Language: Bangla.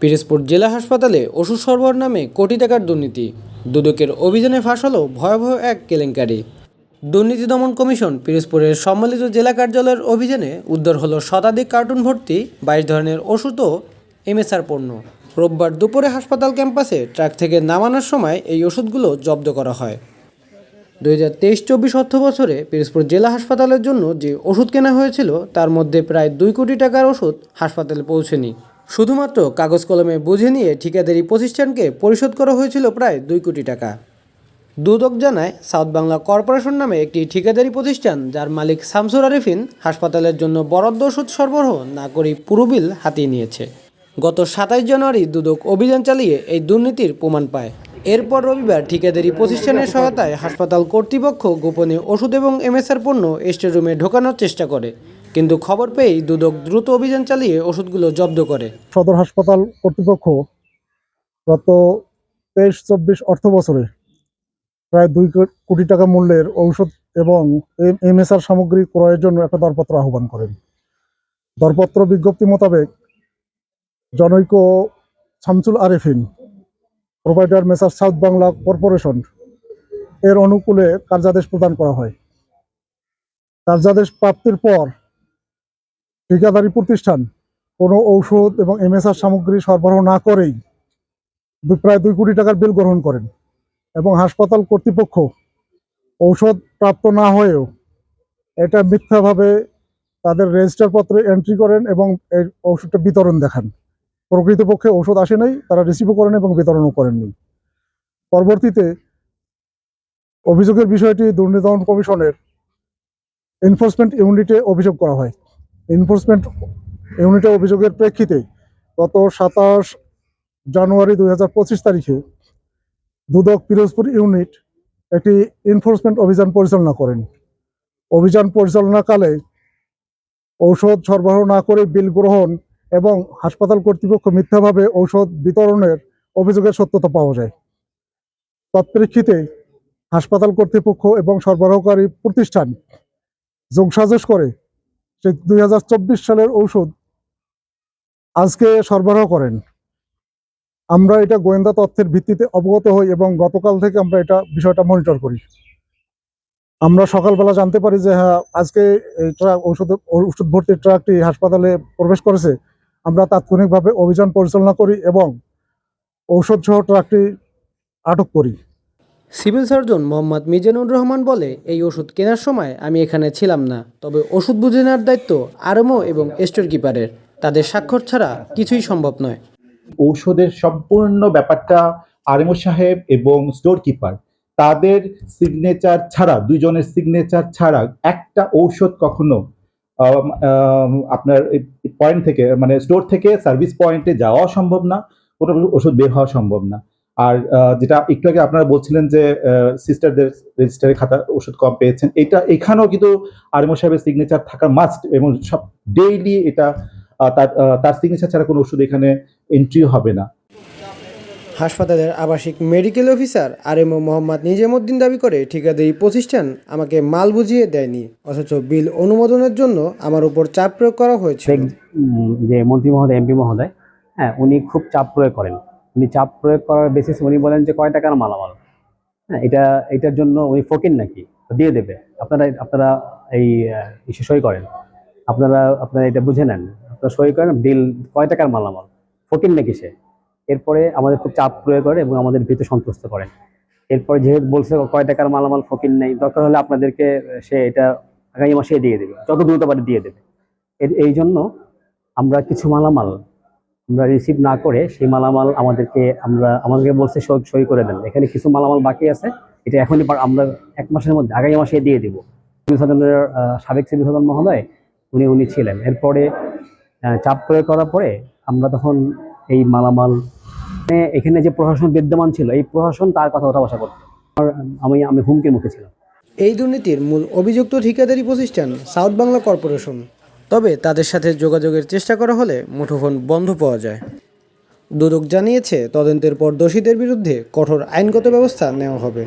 পিরোজপুর জেলা হাসপাতালে ওষুধ সরবরাহ নামে কোটি টাকার দুর্নীতি। দুদকের অভিযানে ফাঁস হলো ভয়াবহ এক কেলেঙ্কারি। দুর্নীতি দমন কমিশন পিরোজপুরের সম্মিলিত জেলা কার্যালয়ের অভিযানে উদ্ধার হলো শতাধিক কার্টুন ভর্তি, বাইশ ধরনের ওষুধ ও এমএসআর পণ্য। রোববার দুপুরে হাসপাতাল ক্যাম্পাসে ট্রাক থেকে নামানোর সময় এই ওষুধগুলো জব্দ করা হয়। দুই হাজার তেইশ চব্বিশ অর্থ বছরে পিরোজপুর জেলা হাসপাতালের জন্য যে ওষুধ কেনা হয়েছিল, তার মধ্যে প্রায় দুই কোটি টাকার ওষুধ হাসপাতালে পৌঁছেনি। শুধুমাত্র কাগজ কলমে বুঝে নিয়ে ঠিকাদারি প্রতিষ্ঠানকে পরিশোধ করা হয়েছিল প্রায় দুই কোটি টাকা। দুদক জানায়, সাউথ বাংলা কর্পোরেশন নামে একটি ঠিকাদারি প্রতিষ্ঠান, যার মালিক শামসুর আরিফিন, হাসপাতালের জন্য বরাদ্দ ওষুধ সরবরাহ না করেই পুরো বিল হাতিয়ে নিয়েছে। গত সাতাইশ জানুয়ারি দুদক অভিযান চালিয়ে এই দুর্নীতির প্রমাণ পায়। এরপর রবিবার ঠিকাদারি প্রতিষ্ঠানের সহায়তায় হাসপাতাল কর্তৃপক্ষ গোপনে ওষুধ এবং এমএসআর পণ্য স্টোর রুমে ঢোকানোর চেষ্টা করে। কিন্তু খবর পেয়েই দুদক দ্রুত অভিযান চালিয়ে ওষুধগুলো জব্দ করে। সদর হাসপাতাল কর্তৃপক্ষ গত তেইশ চব্বিশ অর্থ বছরে প্রায় দুই কোটি টাকা মূল্যের ঔষধ এবং এমএসআর সামগ্রী ক্রয়ের জন্য একটা দরপত্র আহ্বান করেন। দরপত্র বিজ্ঞপ্তি মোতাবেক জনৈক Shamsul Arefin provider messrs south Bangla corporation এর অনুকূলে কার্যাদেশ প্রদান করা হয়। কার্যাদেশ প্রাপ্তির পর ঠিকাদারি প্রতিষ্ঠান কোনো ঔষধ এবং এমএসআর সামগ্রী সরবরাহ না করেই প্রায় দুই কোটি টাকার বিল গ্রহণ করেন এবং হাসপাতাল কর্তৃপক্ষ ঔষধ প্রাপ্ত না হয়েও এটা মিথ্যাভাবে তাদের রেজিস্টার পত্রে এন্ট্রি করেন এবং এই ঔষধটা বিতরণ দেখান। প্রকৃতপক্ষে ঔষধ আসে নাই, তারা রিসিভও করেন এবং বিতরণও করেননি পরবর্তীতে অভিযোগের বিষয়টি দুর্নীতি দমন কমিশনের এনফোর্সমেন্ট ইউনিটে অভিযোগ করা হয়। এনফোর্সমেন্ট ইউনিটে অভিযোগের প্রেক্ষিতে গত সাতাশ জানুয়ারি দু হাজার পঁচিশ তারিখে দুদক পিরোজপুর ইউনিট একটি এনফোর্সমেন্ট অভিযান পরিচালনা করেন। অভিযান পরিচালনাকালে ঔষধ সরবরাহ না করে বিল গ্রহণ এবং হাসপাতাল কর্তৃপক্ষ মিথ্যাভাবে ঔষধ বিতরণের অভিযোগের সত্যতা পাওয়া যায়। তৎপ্রেক্ষিতে হাসপাতাল কর্তৃপক্ষ এবং সরবরাহকারী প্রতিষ্ঠান যোগসাজশ করে সে দুই হাজার চব্বিশ সালের ঔষধ আজকে সরবরাহ করেন। আমরা এটা গোয়েন্দা তথ্যের ভিত্তিতে অবগত হই এবং গতকাল থেকে আমরা এটা বিষয়টা মনিটর করি। আমরা সকালবেলা জানতে পারি যে হ্যাঁ আজকে এই ট্রাক ঔষধ ওষুধ ভর্তির ট্রাকটি হাসপাতালে প্রবেশ করেছে। আমরা তাৎক্ষণিকভাবে অভিযান পরিচালনা করি এবং ঔষধ সহ ট্রাকটি আটক করি। সিভিল সার্জন মোহাম্মদ মিজানুর রহমান বলে এই ওষুধ কেনার সময় আমি এখানে ছিলাম না। তবে ওষুধ বুঝে নেওয়ার দায়িত্ব আরমো এবং স্টোর কিপারের। তাদের স্বাক্ষর ছাড়া কিছুই সম্ভব নয়। ঔষধের সম্পূর্ণ ব্যাপারটা আরএমও সাহেব এবং স্টোর কিপার তাদের সিগনেচার ছাড়া দুইজনের সিগনেচার ছাড়া একটা ঔষধ কখনো আপনার পয়েন্ট থেকে মানে স্টোর থেকে সার্ভিস পয়েন্টে যাওয়া সম্ভব না, কোনো ওষুধ বের হওয়া সম্ভব না। আর যেটা একটু আগে আপনারা বলছিলেন যে সিস্টারদের রেজিস্টারে খাতা, ওষুধ কম পেয়েছেন, এটা এখানেও কিন্তু আরএমও সাহেবের সিগনেচার থাকা মাস্ট এবং সব ডেইলি এটা তার তার সিগনেচার ছাড়া কোনো ওষুধ এখানে এন্ট্রি হবে না। হাসপাতালের আবাসিক মেডিকেল অফিসার আর আরএমও মোহাম্মদ নিজামুদ্দিন দাবি করে, ঠিকাদারি প্রতিষ্ঠান আমাকে মাল বুঝিয়ে দেয়নি, অথচ বিল অনুমোদনের জন্য আমার উপর চাপ প্রয়োগ করা হয়েছে যে মন্ত্রী মহোদয়, এমপি মহোদয় হ্যাঁ উনি খুব চাপ প্রয়োগ করেন। উনি চাপ প্রয়োগ করার বেসিস উনি বলেন যে, কয় টাকার মালামাল? হ্যাঁ এটা, এটার জন্য উনি ফকির নাকি? দিয়ে দেবে। আপনারা আপনারা এই ইস্যু সই করেন। আপনারা আপনারা এটা বুঝে নেন। আপনারা সই করেন, বিল, কয় টাকার মালামাল? ফকির নাকি সে? এরপরে আমাদের খুব চাপ প্রয়োগ করে এবং আমাদের ভীত সন্তুষ্ট করেন এরপরে যেহেতু বলছে কয় টাকার মালামাল ফকির নেই, দরকার হলে আপনাদেরকে সে এটা আগামী মাসে দিয়ে দেবে, যত দ্রুত পারে দিয়ে দেবে। এর এই জন্য আমরা কিছু মালামাল আমরা রিসিভ না করে সেই মালামাল আমাদেরকে আমরা, আমাদেরকে বলছে সই করে দেন। এখানে কিছু মালামাল বাকি আছে, এটা এখনই আমরা এক মাসের মধ্যে, আগামী মাসে দিয়ে দিব। সিভিল সাবেক সিভিল সার্জন মহোদয়, উনি উনি ছিলেন। এরপরে চাপ প্রয়োগ করার পরে আমরা তখন এই মালামাল। মানে এখানে যে প্রশাসন বিদ্যমান ছিল, এই প্রশাসন তার কথা ওঠা বসা করতো। আমি আমি হুমকির মুখে ছিলাম। এই দুর্নীতির মূল অভিযুক্ত ঠিকাদারি প্রতিষ্ঠান সাউথ বাংলা কর্পোরেশন। তবে তাদের সাথে যোগাযোগের চেষ্টা করা হলে মুঠোফোন বন্ধ পাওয়া যায়। দুদক জানিয়েছে, তদন্তের পর দোষীদের বিরুদ্ধে কঠোর আইনগত ব্যবস্থা নেওয়া হবে।